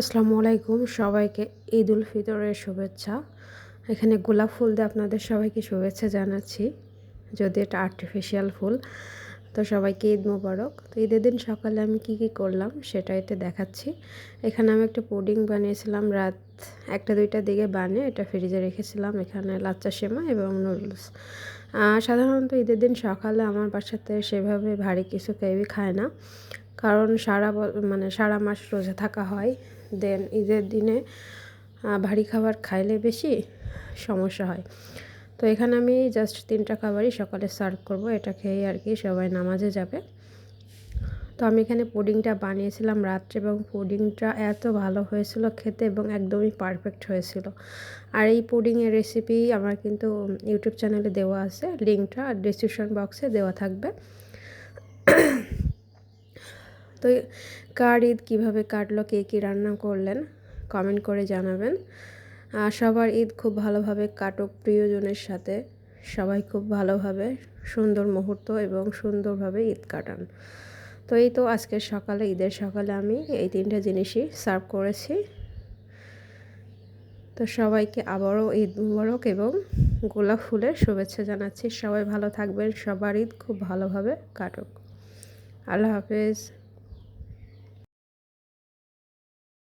আসসালামু আলাইকুম সবাইকে ঈদ উল ফিতরের শুভেচ্ছা। এখানে গোলাপ ফুল দিয়ে আপনাদের সবাইকে শুভেচ্ছা জানাচ্ছি। যদি এটা আর্টিফিশিয়াল ফুল, তো সবাইকে ঈদ মোবারক। তো ঈদের দিন সকালে আমি কি কি করলাম সেটা এতে দেখাচ্ছি। এখানে আমি একটা পুডিং বানিয়েছিলাম রাত একটা দুইটার দিকে বানিয়ে এটা ফ্রিজে রেখেছিলাম। এখানে লাচ্চা সেমা এবং নুডলস সাধারণত ঈদের দিন সকালে আমার বাসাতে সেভাবে ভারী কিছু কেউই খায় না। কারণ সারা মানে সারা মাস রোজা থাকা হয়। দেন ঈদের দিনে ভারী খাবার খাইলে বেশি সমস্যা হয়। তো এখানে আমি জাস্ট তিনটা খাবারই সকালে সার্ভ করব, এটা খেয়ে আর কি সবাই নামাজে যাবে। তো আমি এখানে পুডিংটা বানিয়েছিলাম রাত্রে এবং পুডিংটা এত ভালো হয়েছিল খেতে এবং একদমই পারফেক্ট হয়েছিল। আর এই পুডিংয়ের রেসিপি আমার কিন্তু ইউটিউব চ্যানেলে দেওয়া আছে লিঙ্কটা ডিসক্রিপশন বক্সে দেওয়া থাকবে। তো কার ঈদ, কীভাবে কাটলো, কে কী রান্না করলেন কমেন্ট করে জানাবেন। আর সবার ঈদ খুব ভালোভাবে কাটুক প্রিয়জনের সাথে। সবাই খুব ভালোভাবে সুন্দর মুহূর্ত এবং সুন্দরভাবে ঈদ কাটান। তো এই তো আজকের সকালে, ঈদের সকালে আমি এই তিনটা জিনিসই সার্ভ করেছি। তো সবাইকে আবারও ঈদ মুবারক এবং গোলাপ ফুলের শুভেচ্ছা জানাচ্ছি। সবাই ভালো থাকবেন, সবার ঈদ খুব ভালোভাবে কাটুক। আল্লাহ হাফেজ।